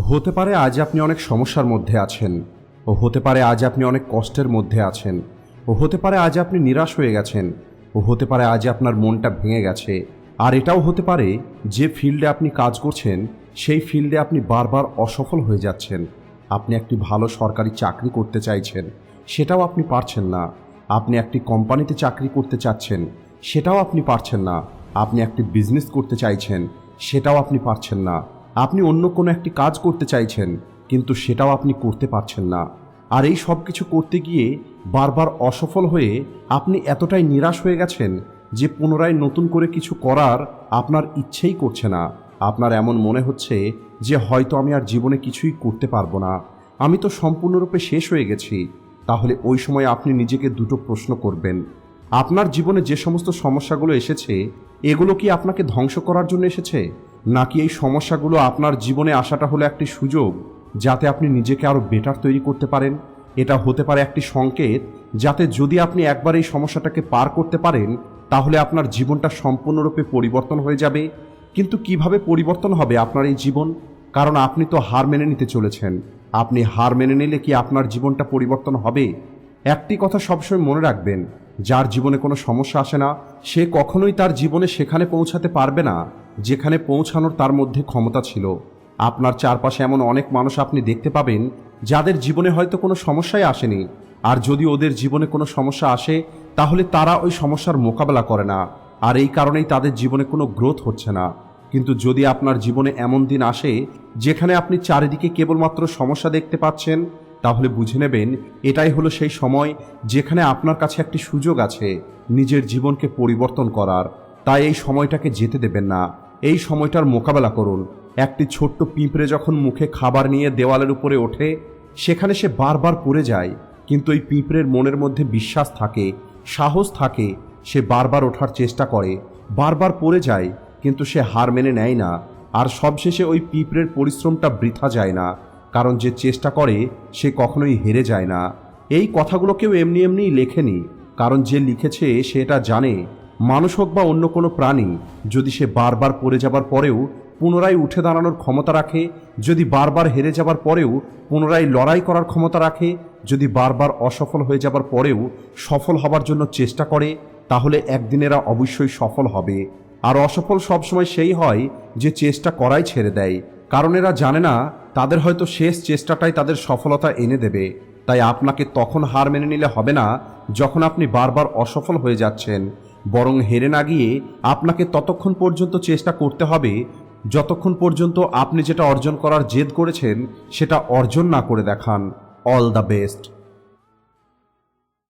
হতে পারে আজ আপনি অনেক সমস্যার মধ্যে আছেন। ও হতে পারে আজ আপনি অনেক কষ্টের মধ্যে আছেন। ও হতে পারে আজ আপনি নিরাশ হয়ে গেছেন। ও হতে পারে আজ আপনার মনটা ভেঙে গেছে। আর এটাও হতে পারে যে ফিল্ডে আপনি কাজ করছেন, সেই ফিল্ডে আপনি বারবার অসফল হয়ে যাচ্ছেন। আপনি একটি ভালো সরকারি চাকরি করতে চাইছেন, সেটাও আপনি পারছেন না। আপনি একটি কোম্পানিতে চাকরি করতে চাচ্ছেন, সেটাও আপনি পারছেন না। আপনি একটি বিজনেস করতে চাইছেন, সেটাও আপনি পারছেন না। আপনি অন্য কোনো একটি কাজ করতে চাইছেন, কিন্তু সেটাও আপনি করতে পারছেন না। আর এই সব কিছু করতে গিয়ে বারবার অসফল হয়ে আপনি এতটাই নিরাশ হয়ে গেছেন যে পুনরায় নতুন করে কিছু করার আপনার ইচ্ছেই করছে না। আপনার এমন মনে হচ্ছে যে হয়তো আমি আর জীবনে কিছুই করতে পারব না। আমি তো সম্পূর্ণরূপে শেষ হয়ে গেছি। তাহলে ওই সময় আপনি নিজেকে দুটো প্রশ্ন করবেন। আপনার জীবনে যে সমস্ত সমস্যাগুলো এসেছে, এগুলো কি আপনাকে ধ্বংস করার জন্য এসেছে? নাকি এই সমস্যাগুলো আপনার জীবনে আসাটা হলো একটি সুযোগ যাতে আপনি নিজেকে আরও বেটার তৈরি করতে পারেন? এটা হতে পারে একটি সংকেত যাতে যদি আপনি একবার এই সমস্যাটাকে পার করতে পারেন, তাহলে আপনার জীবনটা সম্পূর্ণরূপে পরিবর্তন হয়ে যাবে। কিন্তু কীভাবে পরিবর্তন হবে আপনার এই জীবন? কারণ আপনি তো হার মেনে নিতে চলেছেন। আপনি হার মেনে নিলে কি আপনার জীবনটা পরিবর্তন হবে? একটি কথা সবসময় মনে রাখবেন, যার জীবনে কোনো সমস্যা আসে না, সে কখনোই তার জীবনে সেখানে পৌঁছাতে পারবে না। যেখানে পৌঁছানোর তার মধ্যে ক্ষমতা ছিল। আপনার চারপাশে এমন অনেক মানুষ আপনি দেখতে পাবেন, যাদের জীবনে হয়তো কোনো সমস্যাই আসেনি। আর যদি ওদের জীবনে কোনো সমস্যা আসে, তাহলে তারা ওই সমস্যার মোকাবেলা করে না। আর এই কারণেই তাদের জীবনে কোনো গ্রোথ হচ্ছে না। কিন্তু যদি আপনার জীবনে এমন দিন আসে, যেখানে আপনি চারিদিকে কেবলমাত্র সমস্যা দেখতে পাচ্ছেন, তাহলে বুঝে নেবেন, এটাই হলো সেই সময় যেখানে আপনার কাছে একটি সুযোগ আছে, নিজের জীবনকে পরিবর্তন করার। তাই এই সময়টাকে যেতে দেবেন না। এই সময়টার মোকাবেলা করুন। একটি ছোট্ট পিঁপড়ে যখন মুখে খাবার নিয়ে দেওয়ালের উপরে ওঠে, সেখানে সে বারবার পড়ে যায়। কিন্তু এই পিঁপড়ের মনের মধ্যে বিশ্বাস থাকে, সাহস থাকে, সে বারবার ওঠার চেষ্টা করে, বারবার পড়ে যায়, কিন্তু সে হার মেনে নেয় না। আর সবশেষে ওই পিঁপড়ের পরিশ্রমটা বৃথা যায় না, কারণ যে চেষ্টা করে, সে কখনোই হেরে যায় না। এই কথাগুলো কেউ এমনি এমনিই লেখেনি, কারণ যে লিখেছে, সে এটা জানে। মানুষ হোক বা অন্য কোনো প্রাণী, যদি সে বারবার পড়ে যাবার পরেও পুনরায় উঠে দাঁড়ানোর ক্ষমতা রাখে, যদি বারবার হেরে যাবার পরেও পুনরায় লড়াই করার ক্ষমতা রাখে, যদি বারবার অসফল হয়ে যাবার পরেও সফল হবার জন্য চেষ্টা করে, তাহলে একদিন এরা অবশ্যই সফল হবে। আর অসফল সবসময় সেই হয় যে চেষ্টা করাই ছেড়ে দেয়। কারণ এরা জানে না, তাদের হয়তো শেষ চেষ্টাটাই তাদের সফলতা এনে দেবে। তাই আপনাকে তখন হার মেনে নিলে হবে না, যখন আপনি বারবার অসফল হয়ে যাচ্ছেন। বরং হেরে না গিয়ে আপনাকে ততক্ষণ পর্যন্ত চেষ্টা করতে হবে, যতক্ষণ পর্যন্ত আপনি যেটা অর্জন করার জেদ করেছেন, সেটা অর্জন না করে দেখান। All the best